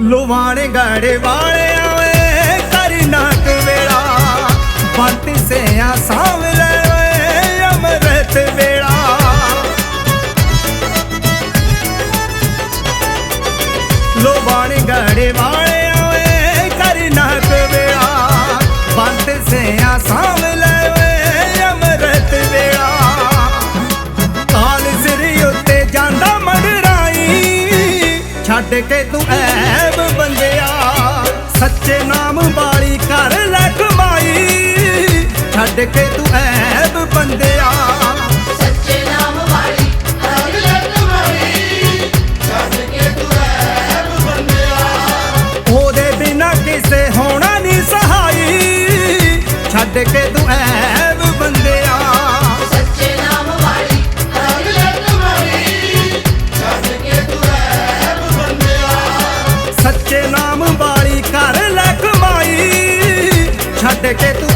ਲੁਵਾਣੇ ਗਾੜੇ ਵਾਲਿਆਂ ਵੇ ਕਰੀ ਨਾਕ ਵੇਲਾ। ਬੰਤ ਸਿਆ ਸਾਵਲੇ ਵੇ ਅਮਰਤ ਵੇਲਾ। ਲੋਵਾਣੇ ਗਾੜੇ ਵਾਲਿਆਂ ਵੇ ਕਰੀ ਨਾਕ ਵੇਲਾ। ਬੰਤ ਸਿਆ ਸਾਵਲੇ ਛੱਡ ਕੇ ਤੂੰ ਐਬ ਬੰਦਿਆ। ਸੱਚੇ ਨਾਮ ਵਾਲੀ ਕਰ ਲੈ ਕਮਾਈ। ਛੱਡ ਕੇ ਤੂੰ ਐਬ ਬੰਦਿਆ। ਸੱਚੇ ਨਾਮ ਵਾਲੀ ਹਰ ਲੱਗ ਮਾਰੀ ਛੱਡ ਕੇ ਤੂੰ ਰਹਿਬ ਬੰਦਿਆ। ਉਹਦੇ ਬਿਨਾ ਕਿਸੇ ਹੋਣਾ ਨਹੀਂ ਸਹਾਈ। ਛੱਡ ਕੇ ਤੂੰ ਨਾਮ ਵਾਲੀ ਕਰ ਲੈ ਕਮਾਈ। ਛੱਡ ਕੇ ਤੂੰ